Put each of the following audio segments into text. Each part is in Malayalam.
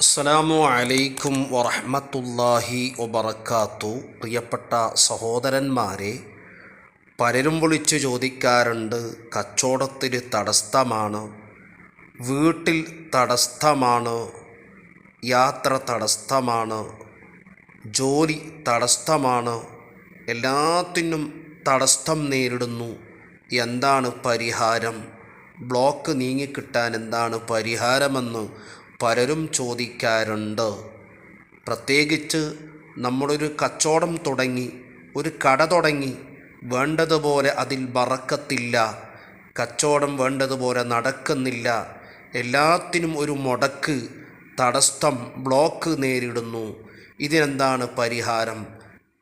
അസ്സലാമു അലൈക്കും വറഹ്മത്തുള്ളാഹി വബറക്കാത്തു. പ്രിയപ്പെട്ട സഹോദരന്മാരെ പലരും വിളിച്ചു ചോദിക്കാറുണ്ട് കച്ചവടത്തിന് തടസ്സമാണ് വീട്ടിൽ തടസ്സമാണ് യാത്ര തടസ്സമാണ് ജോലി തടസ്സമാണ് എല്ലാത്തിനും തടസ്സം നേരിടുന്നു. എന്താണ് പരിഹാരം? ബ്ലോക്ക് നീങ്ങിക്കിട്ടാൻ എന്താണ് പരിഹാരമെന്ന് പലരും ചോദിക്കാറുണ്ട്. പ്രത്യേകിച്ച് നമ്മളൊരു കച്ചവടം തുടങ്ങി ഒരു കട തുടങ്ങി വേണ്ടതുപോലെ അതിൽ വറക്കത്തില്ല കച്ചവടം വേണ്ടതുപോലെ നടക്കുന്നില്ല എല്ലാത്തിനും ഒരു മുടക്ക് തടസ്സം ബ്ലോക്ക് നേരിടുന്നു. ഇതിനെന്താണ് പരിഹാരം?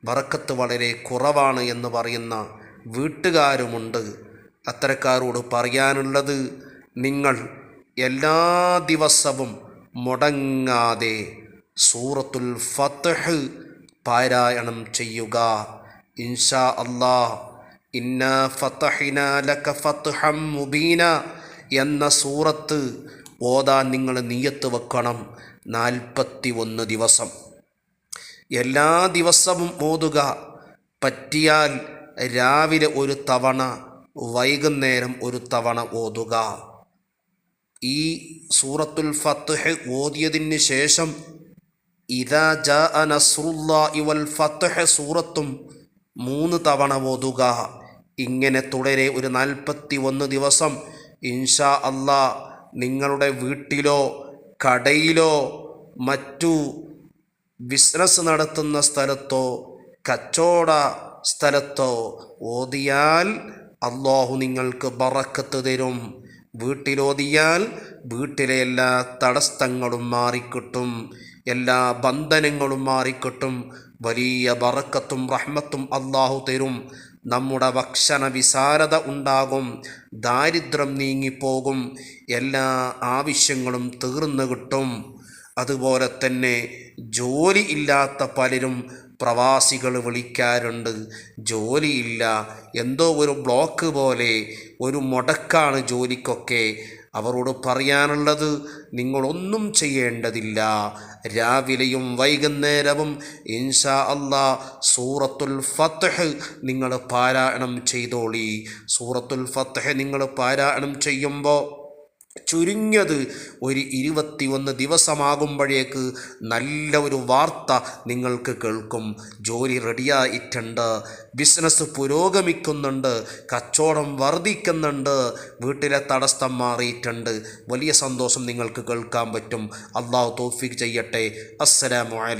വറക്കത്ത് വളരെ കുറവാണ് എന്ന് പറയുന്ന വീട്ടുകാരുമുണ്ട്. അത്തരക്കാരോട് പറയാനുള്ളത് നിങ്ങൾ എല്ലാ ദിവസവും മുടങ്ങാതെ സൂറത്തുൽ ഫത്തഹ് പാരായണം ചെയ്യുക. ഇൻഷാ അല്ലാ ഇന്ന ഫത്തഹിന ലക ഫത്ഹം മുബീന എന്ന സൂറത്ത് ഓതാൻ നിങ്ങൾ നീയത്ത് വെക്കണം. നാൽപ്പത്തി ഒന്ന് ദിവസം. എല്ലാ ദിവസവും ഓതുക. പറ്റിയാൽ രാവിലെ ഒരു തവണ വൈകുന്നേരം ഒരു തവണ ഓതുക. ഈ സൂറത്തുൽ ഫത്ഹ് ഓതിയതിന് ശേഷം ഇതാ ജ നസ്രുല്ലാ ഇവൽ ഫത്ഹ് സൂറത്തും മൂന്ന് തവണ ഓതുക. ഇങ്ങനെ തുടരെ ഒരു നാൽപ്പത്തി ഒന്ന് ദിവസം ഇൻഷാ അല്ലാ നിങ്ങളുടെ വീട്ടിലോ കടയിലോ മറ്റു ബിസിനസ് നടത്തുന്ന സ്ഥലത്തോ കച്ചോട സ്ഥലത്തോ ഓതിയാൽ അള്ളാഹു നിങ്ങൾക്ക് ബറക്കത്ത് തരും. വീട്ടിലോതിയാൽ വീട്ടിലെ എല്ലാ തടസ്സങ്ങളും മാറിക്കിട്ടും എല്ലാ ബന്ധനങ്ങളും മാറിക്കിട്ടും. വലിയ ബറക്കത്തും റഹ്മത്തും അള്ളാഹു തരും. നമ്മുടെ ഭക്ഷണ വിശാലത ഉണ്ടാകും ദാരിദ്ര്യം നീങ്ങിപ്പോകും എല്ലാ ആവശ്യങ്ങളും തീർന്നു കിട്ടും. അതുപോലെ തന്നെ ജോലി ഇല്ലാത്ത പലരും പ്രവാസികൾ വിളിക്കാറുണ്ട്. ജോലിയില്ല. എന്തോ ഒരു ബ്ലോക്ക് പോലെ ഒരു മുടക്കാണ് ജോലിക്കൊക്കെ അവരോട് പറയാനുള്ളത്. നിങ്ങളൊന്നും ചെയ്യേണ്ടതില്ല. രാവിലെയും വൈകുന്നേരവും ഇൻഷാ അള്ളാ സൂറത്തുൽ ഫത്ഹ് നിങ്ങൾ പാരായണം ചെയ്തോളി. സൂറത്തുൽ ഫത്ഹ് നിങ്ങൾ പാരായണം ചെയ്യുമ്പോൾ ചുരുങ്ങിയത് ഒരു ഇരുപത്തിയൊന്ന് ദിവസമാകുമ്പോഴേക്ക് നല്ല ഒരു വാർത്ത നിങ്ങൾക്ക് കേൾക്കും. ജോലി റെഡിയായിട്ടുണ്ട്. ബിസിനസ് പുരോഗമിക്കുന്നുണ്ട്. കച്ചവടം വർദ്ധിക്കുന്നുണ്ട്. വീട്ടിലെ തടസ്സം മാറിയിട്ടുണ്ട്. വലിയ സന്തോഷം നിങ്ങൾക്ക് കേൾക്കാൻ പറ്റും. അള്ളാഹു തോഫിക്ക് ചെയ്യട്ടെ. അസ്സലാമു അലൈക്കും